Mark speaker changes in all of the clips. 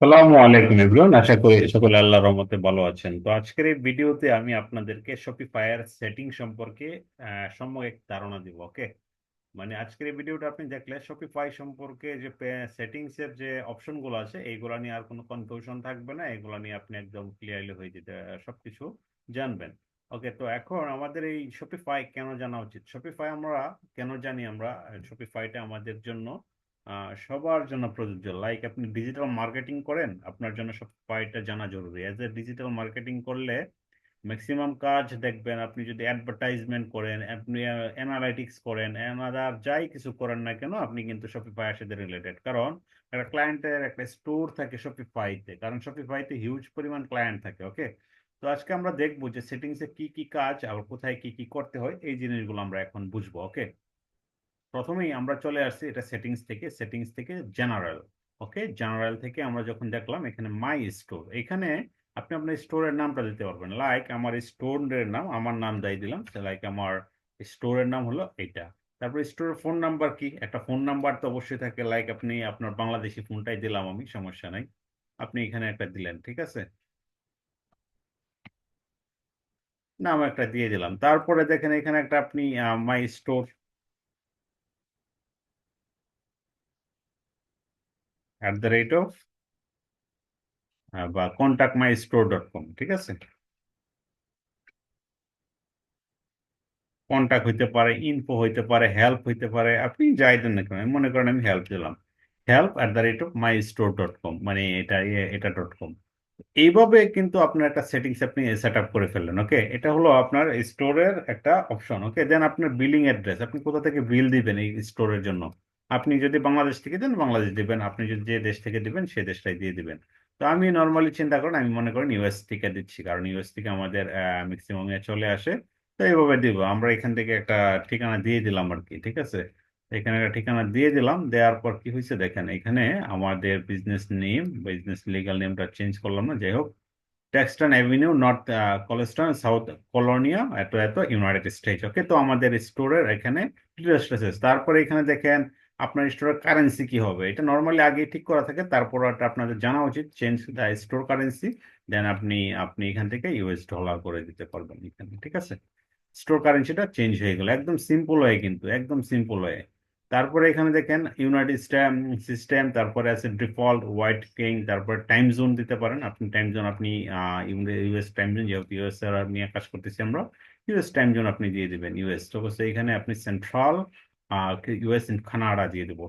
Speaker 1: সালামু আলাইকুম এভরিওয়ান আশা করি সকলে আল্লাহর রহমতে ভালো আছেন। তো আজকের এই ভিডিওতে আমি আপনাদেরকে শপিফায়ার সেটিং সম্পর্কে সম্যক ধারণা দিব ওকে মানে আজকের এই ভিডিওটা আপনি দেখলে শপিফাই সম্পর্কে যে সেটিংস এর যে অপশনগুলো আছে এইগুলা নিয়ে আর কোনো কনফিউশন থাকবে না। এগুলা নিয়ে আপনি একদম ক্লিয়ারলি হয়ে যেতে সবকিছু জানবেন ওকে তো এখন আমাদের এই শপিফাই কেন জানা উচিত? শপিফাই আমরা কেন জানি আমরা শপিফাইটা আমাদের জন্য সবার জন্য প্রযোজ্য। লাইক আপনি ডিজিটাল মার্কেটিং করেন, আপনার জন্য সব শপিফাইটা জানা জরুরি। অ্যাজ এ ডিজিটাল মার্কেটিং করলে ম্যাক্সিমাম কাজ দেখবেন, আপনি যদি অ্যাডভার্টাইজমেন্ট করেন, আপনি অ্যানালাইটিক্স করেন অ্যানাদার যাই কিছু করেন না কেন, আপনি কিন্তু শপিফাইয়ের সাথে রিলেটেড কারণ একটা ক্লায়েন্টের একটা স্টোর থাকে শপিফাইতে কারণ শপিফাইতে হিউজ পরিমাণ ক্লায়েন্ট থাকে ওকে তো আজকে আমরা দেখব যে সেটিংসে কি কি কাজ আর কোথায় কি কি করতে হয়, এই জিনিসগুলো আমরা এখন বুঝব ওকে প্রথমেই আমরা চলে আসছি এটা সেটিংস থেকে সেটিংস থেকে জেনারেল ওকে জেনারেল থেকে আমরা যখন দেখলাম এখানে মাই স্টোর এখানে আপনি আপনার স্টোরের নামটা দিতে পারবেন। লাইক আমার স্টোরের নাম, আমার নাম দিয়ে দিলাম। লাইক আমার স্টোরের নাম হলো এটা। তারপর স্টোরের ফোন নাম্বার কি? একটা ফোন নাম্বার তো অবশ্যই থাকে। লাইক আপনি আপনার বাংলাদেশি ফোনটাই দিলাম আমি, সমস্যা নাই। আপনি এখানে একটা দিলেন, ঠিক আছে? নাম একটা দিয়ে দিলাম। তারপরে দেখেন এখানে একটা আপনি my store at the rate of বা contact my store dot com ঠিক আছে? কন্ট্যাক্ট হইতে পারে ইনফো হইতে পারে হেল্প হইতে পারে, আপনি যাই দেন না কেন, মনে করেন আমি হেল্প দিলাম। Help at the rate of my store dot com মানে এটা এটা ডট কম এইভাবে কিন্তু আপনার একটা সেটিংস আপনি সেট আপ করে ফেললেন ওকে এটা হলো আপনার স্টোরের একটা অপশন ওকে দেন আপনার বিলিং অ্যাড্রেস আপনি কোথা থেকে বিল দিবেন এই স্টোরের জন্য? আপনি যদি বাংলাদেশ থেকে দেন, বাংলাদেশ দিবেন। আপনি যদি যে দেশ থেকে দিবেন সেই দেশটাই দিয়ে দিবেন। তো আমি নর্মালি চিন্তা করেন, আমি মনে করেন ইউএস থেকে দিচ্ছি। কারণ ইউএস থেকে আমাদের ম্যাক্সিমাম চলে আসে। তো এইভাবে দিব। আমরা এখান থেকে একটা ঠিকানা দিয়ে দিলাম আর কি ঠিক আছে? এখানে একটা ঠিকানা দিয়ে দিলাম। দেওয়ার পর কি হয়েছে দেখেন, এখানে আমাদের বিজনেস নেম বিজনেস লিগাল নেমটা চেঞ্জ করলাম না, যাই হোক। Texton avenue north Coleston south Colonia এত এত ইউনাইটেড স্টেটস ওকে তো আমাদের স্টোরের এখানে তারপরে এখানে দেখেন আপনার স্টোরের কারেন্সি কি হবে? এটা নর্মালি আগে ঠিক করা থাকে, তারপর আপনাদের জানা উচিত চেঞ্জ স্টোর কারেন্সি দেন আপনি আপনি এখান থেকে ইউএস ডলার করে দিতে পারবেন এখানে, ঠিক আছে? স্টোর কারেন্সিটা চেঞ্জ হয়ে গেল, একদম সিম্পল হয়ে কিন্তু, একদম সিম্পল হয়ে। তারপরে এখানে দেখেন ইউনাইটেড স্ট্যাম সিস্টেম তারপরে আছে ডিফল্ট হোয়াইট কিং তারপরে টাইম জোন দিতে পারেন। আপনি টাইম জোন আপনি ইউএস টাইম জোন যেহেতু ইউএস নিয়ে কাজ করতেছি আমরা ইউএস টাইম জোন আপনি দিয়ে দিবেন ইউএস তো এখানে আপনি সেন্ট্রাল ইউএস কানাডা দিয়ে দেবো।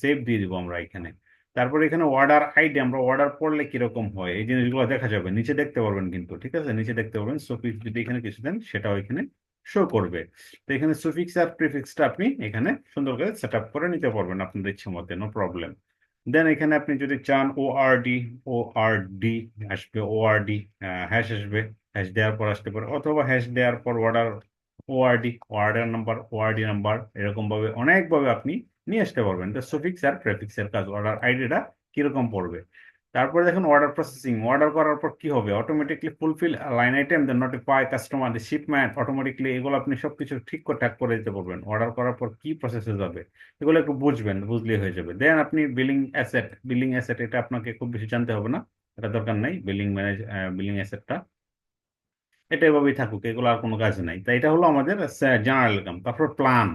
Speaker 1: সেভ দিয়ে দিব আমরা এখানে। তারপরে এখানে অর্ডার আইডি আমরা অর্ডার পড়লে কীরকম হয়? এই জিনিসগুলো দেখা যাবে। নিচে দেখতে পারবেন কিন্তু, ঠিক আছে? নিচে দেখতে পারবেন। সফিক্স যদি এখানে কিছু দেন, সেটাও এখানে শো করবে। তো এখানে সুফিক্স আর প্রিফিক্সটা আপনি এখানে সুন্দর করে সেট আপ করে নিতে পারবেন আপনাদের ইচ্ছে মতে নো প্রবলেম দেন এখানে আপনি যদি চান ও আর ডি ও আর ডি আসবে ও আর ডি হ্যাশ আসবে। হ্যাশ দেওয়ার পর আসতে পারে। অথবা হ্যাশ দেওয়ার পর অর্ডার ওআরডি ওয়ার্ডের নাম্বার ওআরডি নাম্বার এরকম ভাবে অনেকভাবে আপনি নিয়ে আসতে পারবেন। তো সুফিক্স আর প্রেফিক্স এর কাজ অর্ডার আইডিটা কীরকম পড়বে? তারপরে দেখুন অর্ডার প্রসেসিং অর্ডার করার পর কি হবে? Automatically fulfil line item then notify customer shipment automatically এগুলো আপনি সবকিছু ঠিক করে ঠাক করে দিতে পারবেন। অর্ডার করার পর কি প্রসেসে যাবে? এগুলো একটু বুঝবেন, বুঝলেই হয়ে যাবে। দেন আপনি বিলিং অ্যাসেট বিলিং অ্যাসেট এটা আপনাকে খুব বেশি জানতে হবে না। এটা দরকার নাই। বিলিং ম্যানেজ বিলিং অ্যাসেটটা এটা এভাবেই থাকুক, এগুলো আর কোনো কাজ নাই। তাই এটা হলো আমাদের জেনারেল ইনকাম তারপর প্ল্যান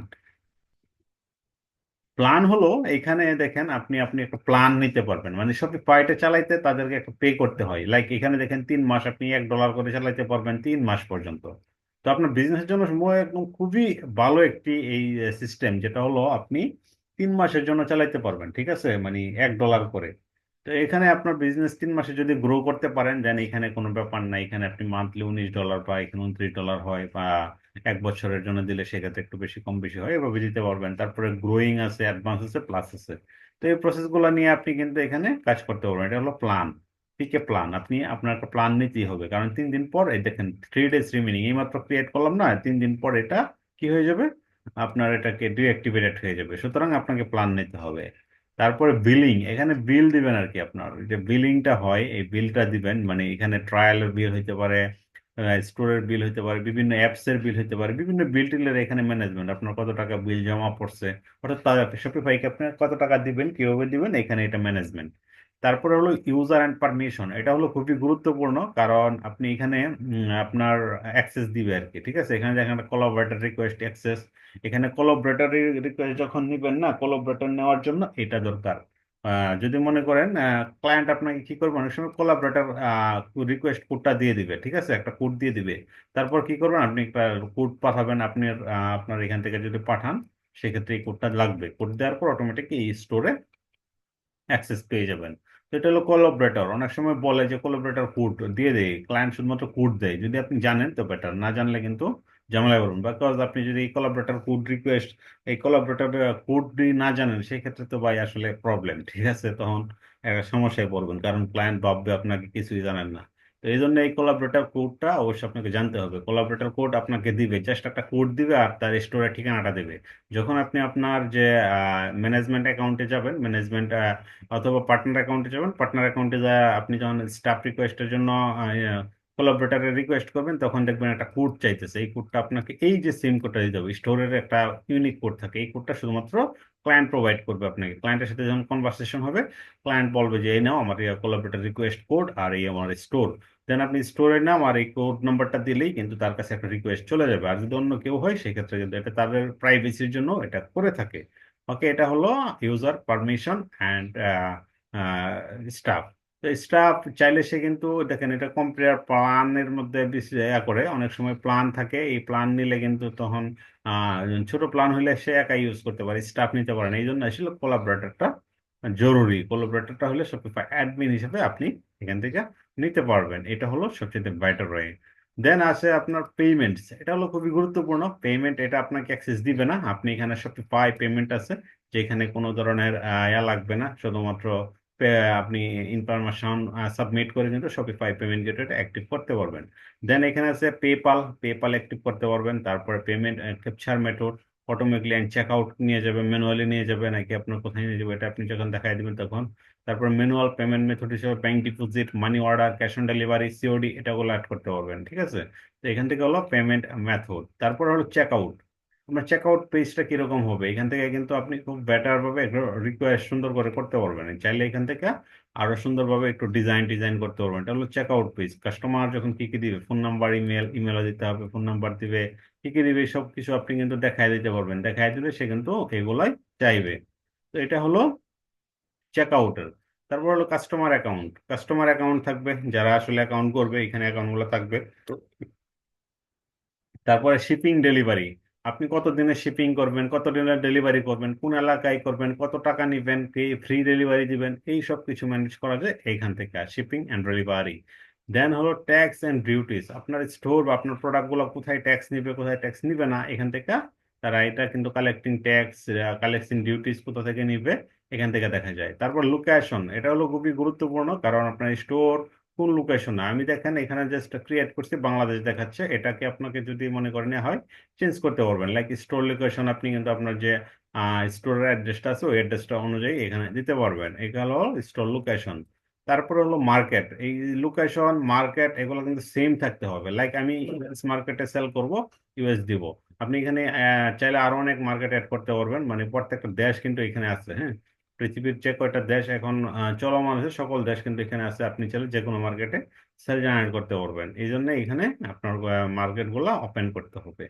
Speaker 1: প্ল্যান হলো এখানে দেখেন আপনি আপনি একটা প্ল্যান নিতে পারবেন। মানে শপিফাইটা চালাইতে তাদেরকে একটা পে করতে হয়। লাইক এখানে দেখেন তিন মাস আপনি এক ডলার করে চালাইতে পারবেন তিন মাস পর্যন্ত। তো আপনার বিজনেসের জন্য একদম খুবই ভালো একটি এই সিস্টেম যেটা হলো আপনি তিন মাসের জন্য চালাইতে পারবেন, ঠিক আছে? মানে এক ডলার করে। তো এখানে আপনার বিজনেস তিন মাসে যদি গ্রো করতে পারেন দেন এখানে কোনো ব্যাপার নাই এখানে আপনি মান্থলি উনিশ ডলার বা এখানে উনত্রিশ ডলার হয় বা এক বছরের জন্য দিলে সেক্ষেত্রে একটু বেশি, কম বেশি হয়, এভাবে দিতে পারবেন। তারপরে গ্রোয়িং আছে অ্যাডভান্স আছে প্লাস আছে। তো এই প্রসেসগুলো নিয়ে আপনি কিন্তু এখানে কাজ করতে পারবেন। এটা হলো প্ল্যান পিকে প্ল্যান আপনি আপনার একটা প্ল্যান নিতেই হবে। কারণ তিন দিন পর, এই দেখেন থ্রি ডেজ রিমেনিং এইমাত্র ক্রিয়েট করলাম না, তিন দিন পর এটা কি হয়ে যাবে? আপনার এটাকে ডিঅ্যাক্টিভেটেড হয়ে যাবে। সুতরাং আপনাকে প্ল্যান নিতে হবে। তারপরে বিলিং এখানে বিল দিবেন আর কি আপনার যে বিলিংটা হয়, এই বিলটা দিবেন মানে এখানে ট্রায়ালের বিল হইতে পারে স্টোরের বিল হইতে পারে, বিভিন্ন অ্যাপসের বিল হইতে পারে, বিভিন্ন বিল টিলের এখানে ম্যানেজমেন্ট আপনার কত টাকা বিল জমা পড়ছে, অর্থাৎ শপিফাইকে আপনার কত টাকা দিবেন, কীভাবে দিবেন, এখানে এটা ম্যানেজমেন্ট তারপরে হলো ইউজার অ্যান্ড পারমিশন এটা হলো খুবই গুরুত্বপূর্ণ, কারণ আপনি এখানে আপনার অ্যাক্সেস দিবে আর কি ঠিক আছে? এখানে দেখেন কোলাবরেটর রিকোয়েস্ট অ্যাক্সেস এখানে কোলাবরেটর রিকোয়েস্ট যখন নেবেন না কোলাবরেটর নেওয়ার জন্য এটা দরকার। যদি মনে করেন ক্লায়েন্ট আপনাকে কি করবে? অনেক সময় কোলাবরেটর রিকোয়েস্ট কোডটা দিয়ে দিবে, ঠিক আছে? একটা কোড দিয়ে দিবে। তারপর কি করবেন? আপনি একটা কোড পাঠাবেন আপনি আপনার এখান থেকে যদি পাঠান, সেক্ষেত্রে এই কোডটা লাগবে। কোড দেওয়ার পর অটোমেটিক এই স্টোরে অ্যাক্সেস পেয়ে যাবেন। এটা হলো কোলাবরেটর অনেক সময় বলে যে কোলাবরেটর কোড দিয়ে দেয়। ক্লায়েন্ট শুধুমাত্র কোড দেয়। যদি আপনি জানেন তো বেটার না জানলে কিন্তু ঝামেলায় করুন বিকজ আপনি যদি এই কোলাবরেটর কোড রিকোয়েস্ট এই কোলাবরেটর কোড না জানেন সেই ক্ষেত্রে তো ভাই আসলে প্রবলেম ঠিক আছে? তখন একটা সমস্যায় পড়বেন। কারণ ক্লায়েন্ট ভাববে আপনাকে কিছুই জানেন না। এই জন্য এই কোলাবরেটর কোডটা অবশ্যই আপনাকে জানতে হবে। কোলাবরেটর কোড আপনাকে দিবে জাস্ট একটা কোড দিবে আর তার স্টোরের ঠিকানাটা দেবে। যখন আপনি আপনার যে ম্যানেজমেন্ট অ্যাকাউন্টে যাবেন ম্যানেজমেন্ট অথবা পার্টনার অ্যাকাউন্টে যাবেন পার্টনার অ্যাকাউন্টে যা আপনি যখন স্টাফ রিকোয়েস্টের জন্য কোলাবরেটারে রিকোয়েস্ট করবেন, তখন দেখবেন একটা কোড চাইতেছে। এই কোডটা আপনাকে এই যে সিম কোডটা দিতে হবে স্টোরের একটা ইউনিক কোড থাকে। এই কোডটা শুধুমাত্র ক্লায়েন্ট প্রোভাইড করবে আপনাকে। ক্লায়েন্টের সাথে যখন কনভারসেশন হবে ক্লায়েন্ট বলবে যে, এই নাও আমার কোলাবরেটার রিকোয়েস্ট কোড আর এই আমার স্টোর দেন আপনি স্টোরের নাম আর এই কোড নাম্বারটা দিলেই কিন্তু তার কাছে একটা রিকোয়েস্ট চলে যাবে। আর যদি অন্য কেউ হয়, সেক্ষেত্রে কিন্তু এটা তাদের প্রাইভেসির জন্য এটা করে থাকে। ওকে এটা হলো ইউজার পারমিশন অ্যান্ড স্টাফ তো স্টাফ চাইলে সে কিন্তু, দেখেন এটা কম্পিউটার প্ল্যানের মধ্যে করে। অনেক সময় প্ল্যান থাকে, এই প্ল্যান নিলে কিন্তু তখন ছোট প্ল্যান হলে সে একা ইউজ করতে পারে স্টাফ নিতে পারে না। এই জন্য আসলে কোলাবরেটরটা জরুরি। কোলাবরেটরটা হলে সব অ্যাডমিন হিসেবে আপনি এখান থেকে নিতে পারবেন। এটা হলো সবচেয়ে বেটার ওয়ে দেন আছে আপনার পেমেন্টস এটা হলো খুবই গুরুত্বপূর্ণ। পেমেন্ট এটা আপনাকে অ্যাক্সেস দিবে না। আপনি এখানে শপিফাই পেমেন্ট আছে, যেখানে কোনো ধরনের ইয়া লাগবে না। শুধুমাত্র আপনি ইনফরমেশন সাবমিট করে কিন্তু শপিফাই পেমেন্ট গেটওয়েটা অ্যাক্টিভ করতে পারবেন। দেন এখানে আছে পেপাল পেপাল অ্যাক্টিভ করতে পারবেন। তারপরে payment capture method automatically check out নিয়ে যাবে ম্যানুয়ালি নিয়ে যাবে নাকি আপনার কোথায় নিয়ে যাবে এটা আপনি যখন দেখাই দেবেন তখন তারপর ম্যানুয়াল পেমেন্ট মেথড হিসেবে bank deposit money order cash on delivery COD এটাগুলো add করতে পারবেন, ঠিক আছে? তো এখান থেকে হলো পেমেন্ট মেথড তারপর হলো চেক আউট আপনার চেক আউট পেজটা কীরকম হবে? এখান থেকে কিন্তু আপনি খুব বেটার ভাবে রিকোয়েস্ট সুন্দর করে করতে পারবেন। চাইলে এখান থেকে আরও সুন্দরভাবে একটু ডিজাইন ডিজাইন করতে পারবেন। এটা হলো চেক আউট পেজ কাস্টমার যখন কি কি দিবে? ফোন নাম্বার ইমেল ইমেলও দিতে হবে ফোন নাম্বার দিবে, কি কি দিবে সব কিছু আপনি কিন্তু দেখাই দিতে পারবেন। দেখাই দিলে সে কিন্তু এগুলাই চাইবে। তো এটা হলো চেক আউটের তারপর হলো কাস্টমার অ্যাকাউন্ট কাস্টমার অ্যাকাউন্ট থাকবে যারা আসলে অ্যাকাউন্ট করবে এখানে অ্যাকাউন্টগুলো থাকবে। তারপরে শিপিং ডেলিভারি আপনি কত দিনের শিপিং করবেন কত দিনের ডেলিভারি করবেন কোন এলাকায় করবেন কত টাকা নেবেন কে ফ্রি ডেলিভারি দিবেন এই সব কিছু ম্যানেজ করা যায় এইখান থেকে শিপিং অ্যান্ড ডেলিভারি দেন হলো ট্যাক্স অ্যান্ড ডিউটিস আপনার স্টোর বা আপনার প্রোডাক্টগুলো কোথায় ট্যাক্স নিবে কোথায় ট্যাক্স নিবে না এখান থেকে তারা এটা কিন্তু কালেক্টিং ট্যাক্স কালেকশন ডিউটিস কোথা থেকে নিবে এখান থেকে দেখা যায়। তারপর লোকেশন এটা হলো খুবই গুরুত্বপূর্ণ, কারণ আপনার স্টোর কোন লোকেশনে আমি দেখেন, এখানে জাস্ট ক্রিয়েট করছি, বাংলাদেশ দেখাচ্ছে, এটাকে আপনাকে যদি মনে করেন হয় চেঞ্জ করতে পারবেন। লাইক স্টোর লোকেশন আপনি কিন্তু আপনার যে স্টোরের অ্যাড্রেসটা আছে, ওই অ্যাড্রেসটা অনুযায়ী এখানে দিতে পারবেন। এগুলো হলো স্টোর লোকেশন তারপরে হলো মার্কেট এই লোকেশন মার্কেট এগুলো কিন্তু সেম থাকতে হবে। লাইক আমি ইউএস মার্কেটে সেল করব ইউএস দিব। আপনি এখানে চাইলে আরও অনেক মার্কেট অ্যাড করতে পারবেন মানে প্রত্যেকটা দেশ কিন্তু এখানে আছে হ্যাঁ? পৃথিবীর যে কয়টা দেশ এখন চলমান আছে, সকল দেশ কিন্তু এখানে আছে, আপনি চাইলে যে কোনো মার্কেটে সেল জেনারেট করতে পারবেন। এই জন্য এখানে আপনার মার্কেটগুলা ওপেন করতে হবে।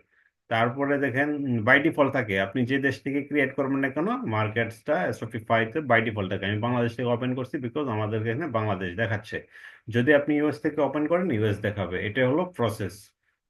Speaker 1: তারপরে দেখেন বাই ডিফল্ট থাকে। আপনি যে দেশ থেকে ক্রিয়েট করবেন না কেন মার্কেটসটা শপিফাইতে বাই ডিফল্ট থাকে। আমি বাংলাদেশ থেকে ওপেন করছি বিকজ আমাদেরকে এখানে বাংলাদেশ দেখাচ্ছে। যদি আপনি ইউএস থেকে ওপেন করেন ইউএস দেখাবে। এটা হলো প্রসেস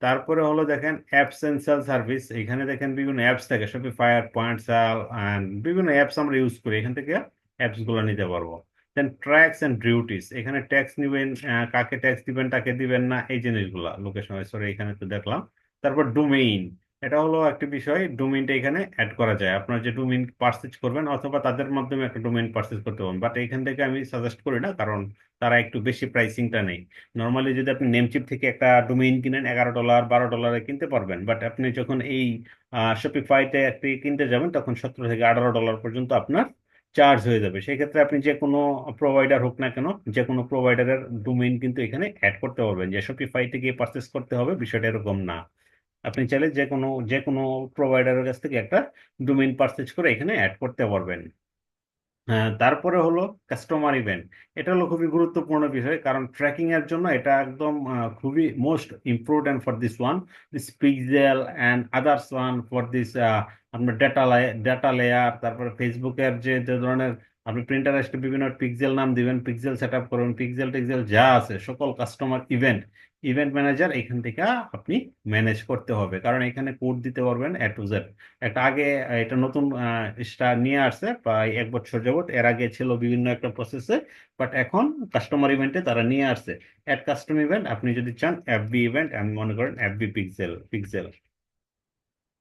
Speaker 1: তারপরে হলো দেখেন অ্যাপস এন্ড সার্ভিস এখানে দেখেন বিভিন্ন অ্যাপস থাকে শপিফায়ার পয়েন্ট সেল অ্যান্ড বিভিন্ন অ্যাপস আমরা ইউজ করি, এখান থেকে অ্যাপসগুলো নিতে পারব। দেন ট্র্যাক্স অ্যান্ড ডিউটিস এখানে ট্যাক্স নিবেন কাকে ট্যাক্স দিবেন, তাকে দিবেন না, এই জিনিসগুলা লোকেশন সরি এখানে তো দেখলাম। তারপর ডোমেইন এটা হলো একটা বিষয় ডোমেইনটা এখানে অ্যাড করা যায়। আপনার যে ডোমেইন পারচেজ করবেন অথবা তাদের মাধ্যমে একটা ডোমেন পারচেজ করতে পারেন বাট এখান থেকে আমি সাজেস্ট করি না, কারণ তারা একটু বেশি প্রাইসিংটা নেই। নর্মালি যদি আপনি নেমচিপ থেকে একটা ডোমেইন কিনেন, এগারো ডলার বারো ডলারে কিনতে পারবেন। বাট আপনি যখন এই শপিফাইতে একটি কিনতে যাবেন, তখন সতেরো থেকে আঠারো ডলার পর্যন্ত আপনার চার্জ হয়ে যাবে। সেই ক্ষেত্রে আপনি যে কোনো প্রোভাইডার হোক না কেন, যে কোনো প্রোভাইডারের ডোমেইন কিন্তু এখানে অ্যাড করতে পারবেন। যে শপিফাই থেকে পারচেস করতে হবে, বিষয়টা এরকম না। আপনি চাইলে যে কোনো যে কোনো প্রোভাইডারের কাছ থেকে একটা ডোমেইন পারচেজ করে এখানে অ্যাড করতে পারবেন। হ্যাঁ তারপরে হলো কাস্টমার ইভেন্ট এটা হলো খুবই গুরুত্বপূর্ণ বিষয়, কারণ ট্র্যাকিং এর জন্য এটা একদম খুবই most important for this one this pixel and others one for this আপনার ডেটা ডেটা লেয়ার তারপরে ফেসবুকের যে যে ধরনের আপনি প্রিন্টারেস্টে বিভিন্ন পিক্সেল নাম দিবেন পিক্সেল সেট আপ করবেন পিক্সেল টিক্সেল যা আছে, সকল কাস্টমার ইভেন্ট ইভেন্ট ম্যানেজার এখান থেকে আপনি ম্যানেজ করতে হবে। কারণ এখানে কোড দিতে পারবেন এ টু জেড একটা আগে, এটা নতুন স্টার নিয়ে আসছে, প্রায় এক বছর যাবত এর আগে ছিল বিভিন্ন একটা প্রসেসে বাট এখন কাস্টমার ইভেন্টে তারা নিয়ে আসছে। অ্যাড কাস্টম ইভেন্ট আপনি যদি চান এফবি ইভেন্ট আমি মনে করেন এফবি পিক্সেল পিক্সেল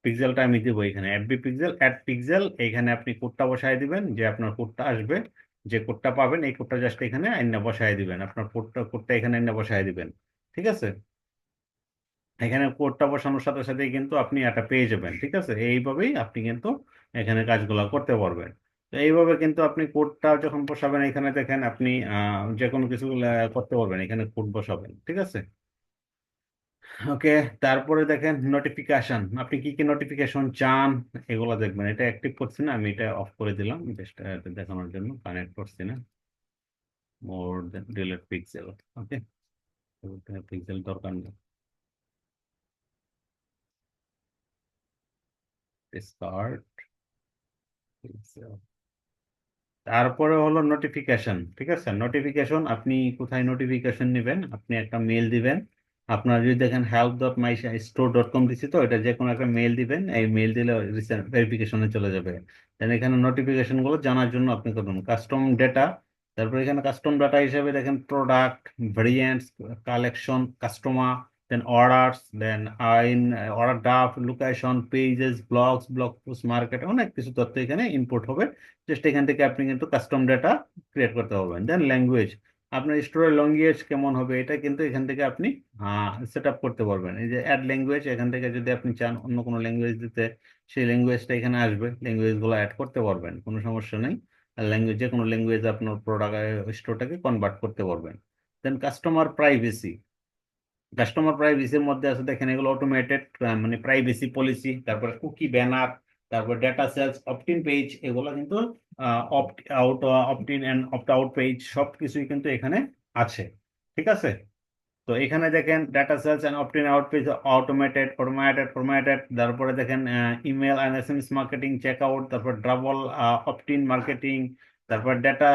Speaker 1: পিক্সেলটা আমি দেবো এখানে। এফবি পিক্সেল অ্যাড পিক্সেল এখানে আপনি কোডটা বসায় দিবেন, যে আপনার কোডটা আসবে। যে কোডটা পাবেন, এই কোডটা জাস্ট এখানে আইনা বসায় দিবেন। আপনার কোডটা কোডটা এখানে আইনা বসায় দিবেন। ঠিক আছে? এখানে কোডটা বসানোর সাথে সাথে কিন্তু আপনি এটা পেয়ে যাবেন, ঠিক আছে? এইভাবেই আপনি কিন্তু এখানে কাজগুলো করতে পারবেন। তো এইভাবে কিন্তু আপনি কোডটা যখন বসাবেন, এখানে দেখেন আপনি যে কোনো কিছু করতে পারবেন, এখানে কোড বসাবেন, ঠিক আছে? ওকে, তারপরে দেখেন নোটিফিকেশন আপনি কি কি নোটিফিকেশন চান, এগুলো দেখবেন। এটা অ্যাক্টিভ করছি না, আমি এটা অফ করে দিলাম দেখানোর জন্য কানেক্ট করছি না। More then delete pixel okay pixel দরকার নেই তারপরে হলো নোটিফিকেশন ঠিক আছে? নোটিফিকেশন আপনি কোথায় নোটিফিকেশন নেবেন? আপনি একটা মেল দিবেন। আপনার যদি দেখেন help dot my store dot com দিচ্ছি তো, এটা যে কোনো একটা মেল দিবেন। এই মেল দিলে ভেরিফিকেশনে চলে যাবে। এখানে নোটিফিকেশনগুলো জানার জন্য আপনি করুন কাস্টম ডেটা তারপরে এখানে কাস্টম ডাটা হিসেবে দেখেন product variants collection customer then orders then আইন order Duff location pages blogs blog post market অনেক কিছু তথ্য এখানে ইনপুট হবে। জাস্ট এখান থেকে আপনি কিন্তু কাস্টম ডাটা ক্রিয়েট করতে পারবেন। দেন ল্যাঙ্গুয়েজ আপনার স্টোরের ল্যাঙ্গুয়েজ কেমন হবে এটা কিন্তু এখান থেকে আপনি সেট আপ করতে পারবেন। এই যে অ্যাড ল্যাঙ্গুয়েজ এখান থেকে যদি আপনি চান অন্য কোনো ল্যাঙ্গুয়েজ দিতে, সেই ল্যাঙ্গুয়েজটা এখানে আসবে। ল্যাঙ্গুয়েজগুলো অ্যাড করতে পারবেন, কোনো সমস্যা নেই। ল্যাঙ্গুয়েজ যে কোনো ল্যাঙ্গুয়েজ আপনার প্রোডাক্ট স্টোরটাকে কনভার্ট করতে পারবেন। দেন কাস্টমার প্রাইভেসি কাস্টমার প্রাইভেসির মধ্যে আছে দেখেন এগুলো অটোমেটেড মানে প্রাইভেসি পলিসি তারপরে কুকি ব্যানার তারপর data sales opt in page এগুলো কিন্তু opt out opt in and opt out page সব কিছুই কিন্তু এখানে আছে। ঠিক আছে? তো এখানে দেখেন data sales and opt in out page automated automated automated তারপরে দেখেন email and S M S marketing check out তারপর ডাবল অপটিন মার্কেটিং তারপর ডাটা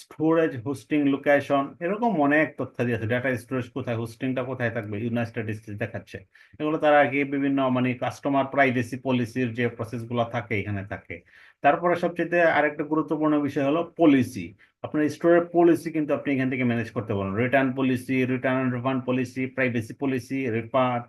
Speaker 1: স্টোরেজ হোস্টিং লোকেশন এরকম অনেক তথ্যাদি আছে। ডাটা স্টোরেজ কোথায় হোস্টিংটা কোথায় থাকবে ইউনাইটেড দেখাচ্ছে। এগুলো তারা আর কি বিভিন্ন মানে কাস্টমার প্রাইভেসি পলিসির যে প্রসেসগুলো থাকে, এখানে থাকে। তারপরে সবচেয়ে আরেকটা গুরুত্বপূর্ণ বিষয় হলো পলিসি আপনার স্টোরের পলিসি কিন্তু আপনি এখান থেকে ম্যানেজ করতে পারেন return policy return and refund policy privacy policy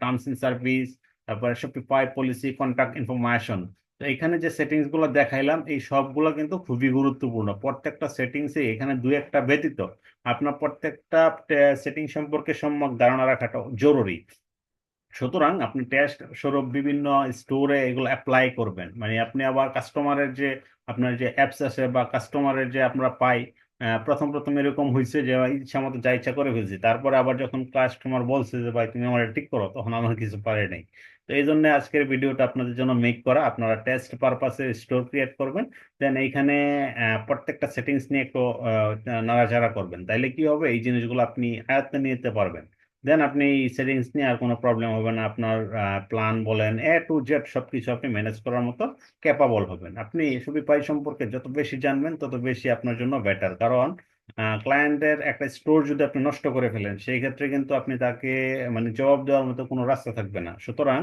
Speaker 1: terms in service তারপরে শপিফাই পলিসি কন্ট্যাক্ট ইনফরমেশন তো এখানে যে সেটিংসগুলো দেখাইলাম, এই সবগুলো কিন্তু খুবই গুরুত্বপূর্ণ। প্রত্যেকটা সেটিংসে এখানে দুই একটা ব্যতীত। আপনার প্রত্যেকটা সেটিং সম্পর্কে সম্যক ধারণা রাখাটা জরুরি। সুতরাং আপনি টেস্ট স্বরূপ বিভিন্ন স্টোরে এগুলো অ্যাপ্লাই করবেন। মানে আপনি আবার কাস্টমারের যে, আপনার যে অ্যাপস আছে বা কাস্টমারের যে আমরা পাই প্রথম প্রথম এরকম হয়েছে যে ইচ্ছা মতো যা ইচ্ছা করে ফেলছি। তারপরে আবার যখন কাস্টমার বলছে যে, ভাই, তুমি আমার ঠিক করো, তখন আমার কিছু পারে নাই। তো এই জন্য আজকের ভিডিওটা আপনাদের জন্য মেক করা। আপনারা টেস্ট পারপাসে স্টোর ক্রিয়েট করবেন দেন এইখানে প্রত্যেকটা সেটিংস নিয়ে একটু নাড়াচাড়া করবেন। তাইলে কি হবে? এই জিনিসগুলো আপনি আয়ত্তে নিতে পারবেন। দেন আপনি সেটিংস নিয়ে আর কোনো প্রবলেম হবে না। আপনার প্ল্যান বলেন এ টু জেড সবকিছু আপনি ম্যানেজ করার মতো ক্যাপাবল হবেন। আপনি শপিফাই সম্পর্কে যত বেশি জানবেন, তত বেশি আপনার জন্য বেটার কারণ ক্লায়েন্টের একটা স্টোর যদি আপনি নষ্ট করে ফেলেন, সেই ক্ষেত্রে কিন্তু আপনি তাকে মানে জবাব দেওয়ার মতো কোনো রাস্তা থাকবে না। সুতরাং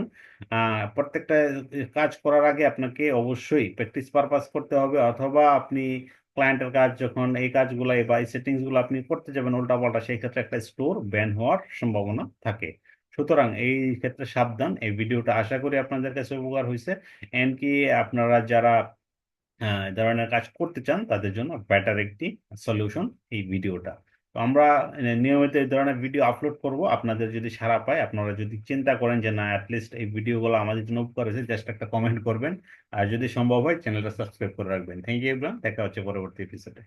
Speaker 1: প্রত্যেকটা কাজ করার আগে আপনাকে অবশ্যই প্র্যাকটিস পারপাস করতে হবে, অথবা আপনি ক্লায়েন্টের কাজ যখন এই কাজগুলো বা এই সেটিংসগুলো আপনি করতে যাবেন উল্টাপাল্টা, সেই ক্ষেত্রে একটা স্টোর ব্যান হওয়ার সম্ভাবনা থাকে। সুতরাং এই ক্ষেত্রে সাবধান, এই ভিডিওটা আশা করি আপনাদের কাছে উপকার হয়েছে এন্ড কি আপনারা যারা ধরনের কাজ করতে চান, তাদের জন্য বেটার একটি সলিউশন এই ভিডিওটা। তো আমরা নিয়মিত এই ধরনের ভিডিও আপলোড করব। আপনাদের যদি সারা পায়, আপনারা যদি চিন্তা করেন যে, না অ্যাটলিস্ট এই ভিডিওগুলো আমাদের জন্য উপকার হয়েছে জাস্ট একটা কমেন্ট করবেন। আর যদি সম্ভব হয় চ্যানেলটা সাবস্ক্রাইব করে রাখবেন। থ্যাংক ইউ এভরিওয়ান দেখা হচ্ছে পরবর্তী এপিসোডে